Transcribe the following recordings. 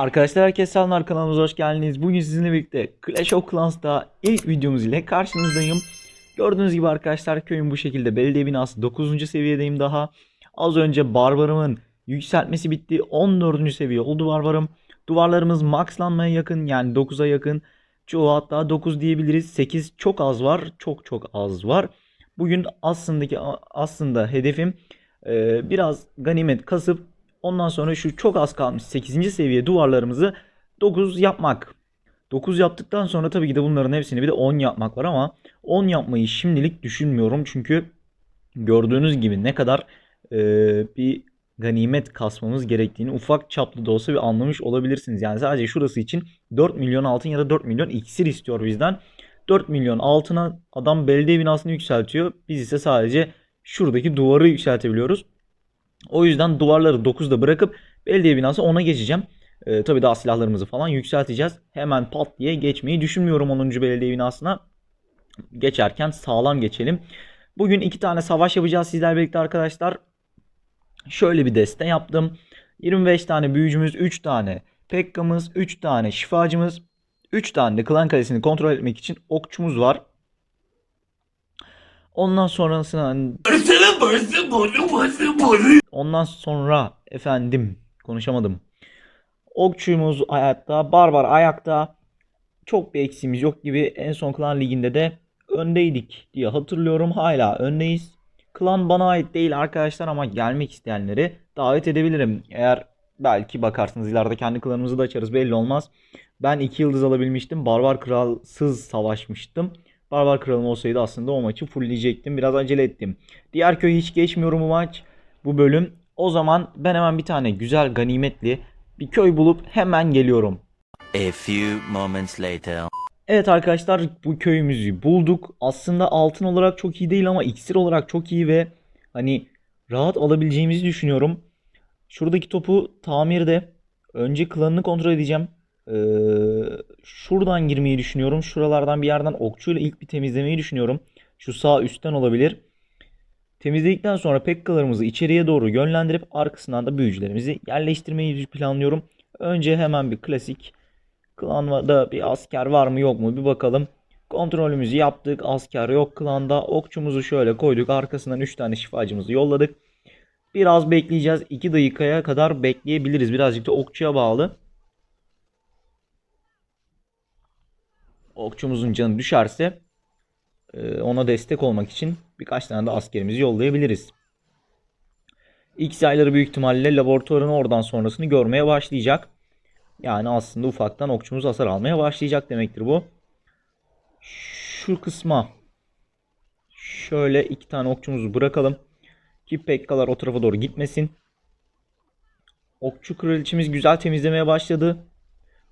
Arkadaşlar herkese selamlar kanalımıza hoş geldiniz. Bugün sizinle birlikte Clash of Clans'ta ilk videomuz ile karşınızdayım. Gördüğünüz gibi arkadaşlar köyün bu şekilde belediye binası 9. seviyedeyim daha. Az önce barbarımın yükseltmesi bitti. 14. seviye oldu barbarım. Duvarlarımız maxlanmaya yakın yani 9'a yakın. Çoğu hatta 9 diyebiliriz. 8 çok az var. Çok çok az var. Bugün aslındaki aslında hedefim biraz ganimet kasıp Ondan sonra şu çok az kalmış 8. seviye duvarlarımızı 9 yapmak. 9 yaptıktan sonra tabii ki de bunların hepsini bir de 10 yapmak var ama 10 yapmayı şimdilik düşünmüyorum. Çünkü gördüğünüz gibi ne kadar e, bir ganimet kasmamız gerektiğini ufak çaplı da olsa bir anlamış olabilirsiniz. Yani sadece şurası için 4 milyon altın ya da 4 milyon iksir istiyor bizden. 4 milyon altına adam belediye binasını yükseltiyor. Biz ise sadece şuradaki duvarı yükseltebiliyoruz. O yüzden duvarları 9'da bırakıp belediye binası 10'a geçeceğim. Ee, tabii daha silahlarımızı falan yükselteceğiz. Hemen pat diye geçmeyi düşünmüyorum 10. belediye binasına. Geçerken sağlam geçelim. Bugün iki tane savaş yapacağız sizler birlikte arkadaşlar. Şöyle bir deste yaptım. 25 tane büyücümüz, 3 tane Pekka'mız, 3 tane şifacımız, 3 tane de klan kalesini kontrol etmek için okçumuz var. Ondan sonrasında Ondan sonra efendim konuşamadım. Okçumuz hayatta, barbar ayakta. Çok bir eksiğimiz yok gibi. En son klan liginde de öndeydik diye hatırlıyorum. Hala öndeyiz. Klan bana ait değil arkadaşlar ama gelmek isteyenleri davet edebilirim. Eğer belki bakarsınız ileride kendi klanımızı da açarız belli olmaz. Ben 2 yıldız alabilmiştim. Barbar kralsız savaşmıştım. Barbar kralım olsaydı aslında o maçı fullleyecektim. Biraz acele ettim. Diğer köyü hiç geçmiyorum bu maç. Bu bölüm. O zaman ben hemen bir tane güzel ganimetli bir köy bulup hemen geliyorum. A few moments later. Evet arkadaşlar bu köyümüzü bulduk. Aslında altın olarak çok iyi değil ama iksir olarak çok iyi ve hani rahat alabileceğimizi düşünüyorum. Şuradaki topu tamirde önce klanını kontrol edeceğim. Ee, şuradan girmeyi düşünüyorum. Şuralardan bir yerden okçuyla ilk bir temizlemeyi düşünüyorum. Şu sağ üstten olabilir. Temizledikten sonra pekkalarımızı içeriye doğru yönlendirip arkasından da büyücülerimizi yerleştirmeyi planlıyorum. Önce hemen bir klasik klanda bir asker var mı yok mu bir bakalım. Kontrolümüzü yaptık. Asker yok klanda. Okçumuzu şöyle koyduk. Arkasından 3 tane şifacımızı yolladık. Biraz bekleyeceğiz. 2 dakikaya kadar bekleyebiliriz. Birazcık da okçuya bağlı. Okçumuzun canı düşerse e, ona destek olmak için birkaç tane de askerimizi yollayabiliriz. X yayları büyük ihtimalle laboratuvarın oradan sonrasını görmeye başlayacak. Yani aslında ufaktan okçumuz hasar almaya başlayacak demektir bu. Şu kısma şöyle iki tane okçumuzu bırakalım. Ki pekkalar o tarafa doğru gitmesin. Okçu kraliçemiz güzel temizlemeye başladı.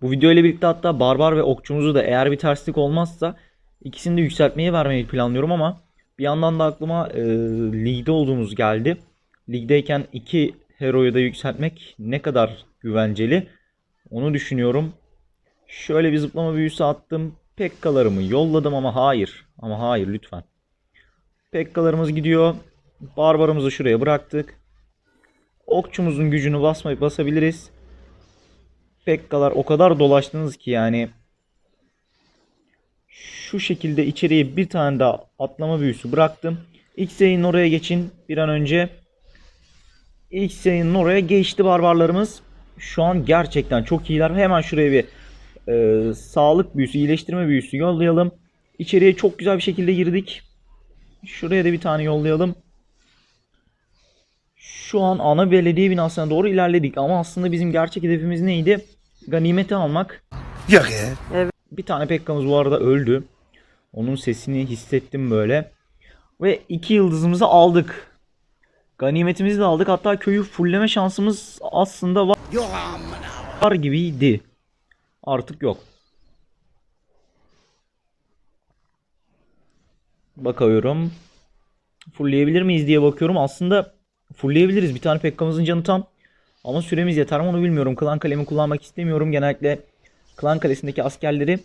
Bu video ile birlikte hatta barbar ve okçumuzu da eğer bir terslik olmazsa ikisini de yükseltmeye vermeyi planlıyorum ama bir yandan da aklıma e, ligde olduğumuz geldi. Ligdeyken iki heroyu da yükseltmek ne kadar güvenceli onu düşünüyorum. Şöyle bir zıplama büyüsü attım. Pekkalarımı yolladım ama hayır. Ama hayır lütfen. Pekkalarımız gidiyor. Barbarımızı şuraya bıraktık. Okçumuzun gücünü basmayıp basabiliriz. Pekkalar o kadar dolaştınız ki yani şu şekilde içeriye bir tane daha atlama büyüsü bıraktım. X-Ray'in oraya geçin bir an önce. X-Ray'in oraya geçti barbarlarımız. Şu an gerçekten çok iyiler. Hemen şuraya bir e, sağlık büyüsü, iyileştirme büyüsü yollayalım. İçeriye çok güzel bir şekilde girdik. Şuraya da bir tane yollayalım. Şu an ana belediye binasına doğru ilerledik ama aslında bizim gerçek hedefimiz neydi? Ganimeti almak. Yok ya. Bir tane Pekka'mız bu arada öldü. Onun sesini hissettim böyle. Ve iki yıldızımızı aldık. Ganimetimizi de aldık. Hatta köyü fullleme şansımız aslında var, var gibiydi. Artık yok. Bakıyorum. Fullleyebilir miyiz diye bakıyorum. Aslında fullleyebiliriz. Bir tane Pekka'mızın canı tam. Ama süremiz yeter mi onu bilmiyorum. Klan kalemi kullanmak istemiyorum. Genellikle klan kalesindeki askerleri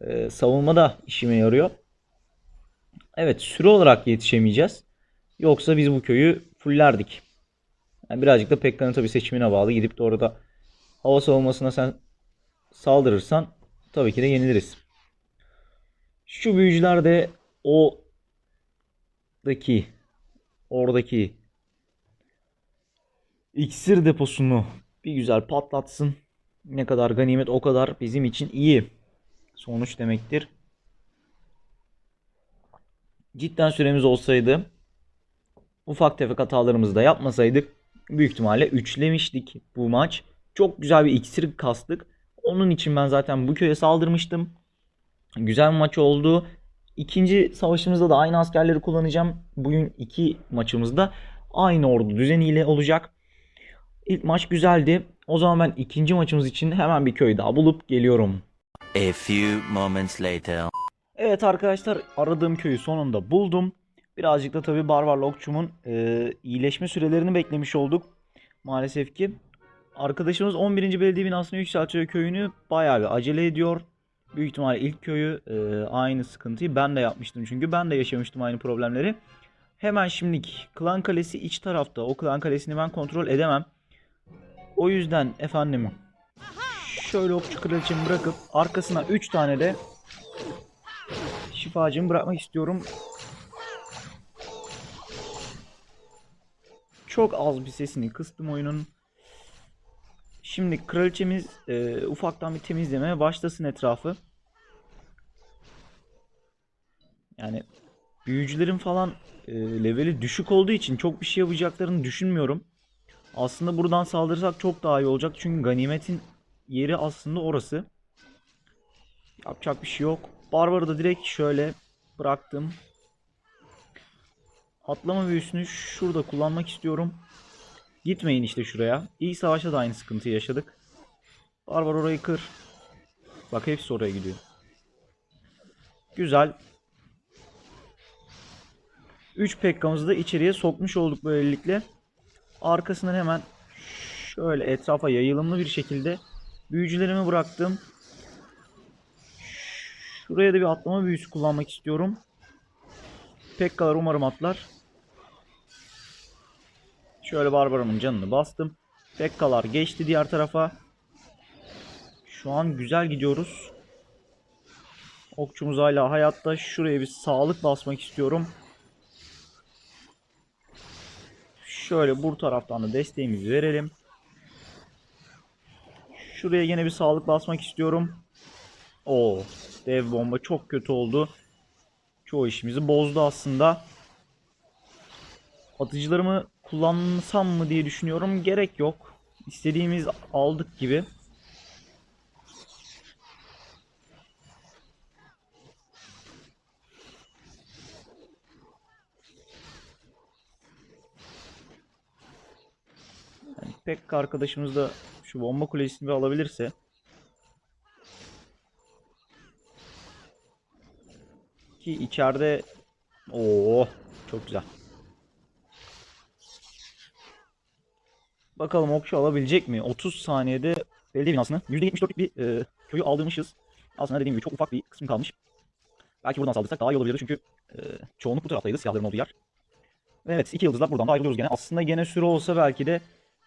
e, savunmada işime yarıyor. Evet süre olarak yetişemeyeceğiz. Yoksa biz bu köyü fullerdik. Yani birazcık da Pekka'nın tabi seçimine bağlı. Gidip de orada hava savunmasına sen saldırırsan tabii ki de yeniliriz. Şu büyücüler de o daki oradaki iksir deposunu bir güzel patlatsın. Ne kadar ganimet o kadar bizim için iyi. Sonuç demektir. Cidden süremiz olsaydı ufak tefek hatalarımızı da yapmasaydık büyük ihtimalle üçlemiştik bu maç. Çok güzel bir iksir kastık. Onun için ben zaten bu köye saldırmıştım. Güzel bir maç oldu. İkinci savaşımızda da aynı askerleri kullanacağım. Bugün iki maçımızda aynı ordu düzeniyle olacak. İlk maç güzeldi. O zaman ben ikinci maçımız için hemen bir köy daha bulup geliyorum. A few moments later. Evet arkadaşlar aradığım köyü sonunda buldum. Birazcık da tabii Barbarlı Okçum'un e, iyileşme sürelerini beklemiş olduk. Maalesef ki. Arkadaşımız 11. belediye binasını yükseltiyor köyünü. Bayağı bir acele ediyor. Büyük ihtimalle ilk köyü e, aynı sıkıntıyı ben de yapmıştım. Çünkü ben de yaşamıştım aynı problemleri. Hemen şimdilik Klan Kalesi iç tarafta. O Klan Kalesi'ni ben kontrol edemem. O yüzden efendim şöyle okçu kraliçemi bırakıp arkasına 3 tane de şifacımı bırakmak istiyorum. Çok az bir sesini kıstım oyunun. Şimdi kraliçemiz e, ufaktan bir temizlemeye başlasın etrafı. Yani büyücülerin falan e, leveli düşük olduğu için çok bir şey yapacaklarını düşünmüyorum. Aslında buradan saldırırsak çok daha iyi olacak. Çünkü ganimetin yeri aslında orası. Yapacak bir şey yok. Barbar'ı da direkt şöyle bıraktım. Atlama büyüsünü şurada kullanmak istiyorum. Gitmeyin işte şuraya. İlk savaşta da aynı sıkıntıyı yaşadık. Barbar orayı kır. Bak hepsi oraya gidiyor. Güzel. 3 pekkamızı da içeriye sokmuş olduk böylelikle. Arkasından hemen şöyle etrafa yayılımlı bir şekilde büyücülerimi bıraktım. Şuraya da bir atlama büyüsü kullanmak istiyorum. Pekkalar umarım atlar. Şöyle Barbara'nın canını bastım. Pekkalar geçti diğer tarafa. Şu an güzel gidiyoruz. Okçumuz hala hayatta. Şuraya bir sağlık basmak istiyorum. Şöyle bu taraftan da desteğimizi verelim. Şuraya yine bir sağlık basmak istiyorum. Oo, dev bomba çok kötü oldu. Çoğu işimizi bozdu aslında. Atıcılarımı kullansam mı diye düşünüyorum. Gerek yok. İstediğimiz aldık gibi. Pek arkadaşımız da şu bomba kulesini bir alabilirse ki içeride Oo çok güzel. Bakalım okçu alabilecek mi? 30 saniyede belediye binasını %74'lük bir e, köyü aldırmışız. Aslında dediğim gibi çok ufak bir kısmı kalmış. Belki buradan saldırsak daha iyi olabilirdi çünkü e, çoğunluk bu taraftaydı siyahların olduğu yer. Evet iki yıldızlar buradan da ayrılıyoruz gene. Aslında gene süre olsa belki de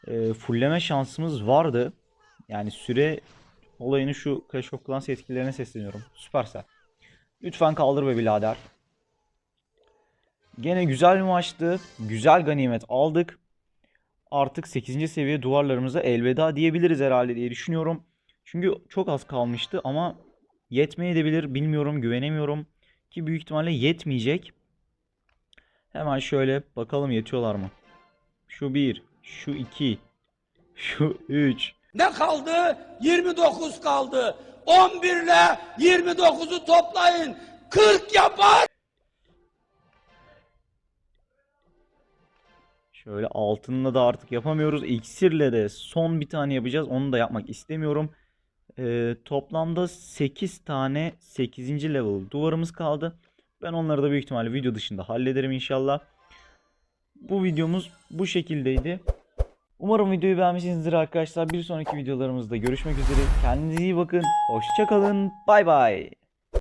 e, fullleme şansımız vardı. Yani süre olayını şu Clash of Clans yetkililerine sesleniyorum. Süpersel. Lütfen kaldır be birader. Gene güzel bir maçtı. Güzel ganimet aldık. Artık 8. seviye duvarlarımıza elveda diyebiliriz herhalde diye düşünüyorum. Çünkü çok az kalmıştı ama yetmeyebilir bilmiyorum güvenemiyorum. Ki büyük ihtimalle yetmeyecek. Hemen şöyle bakalım yetiyorlar mı? Şu 1, şu 2, şu 3. Ne kaldı? 29 kaldı. 11 ile 29'u toplayın. 40 yapar. Şöyle altınla da artık yapamıyoruz. İksirle de son bir tane yapacağız. Onu da yapmak istemiyorum. Ee, toplamda 8 tane 8. level duvarımız kaldı. Ben onları da büyük ihtimalle video dışında hallederim inşallah. Bu videomuz bu şekildeydi. Umarım videoyu beğenmişsinizdir arkadaşlar. Bir sonraki videolarımızda görüşmek üzere. Kendinize iyi bakın. Hoşçakalın. Bay bay.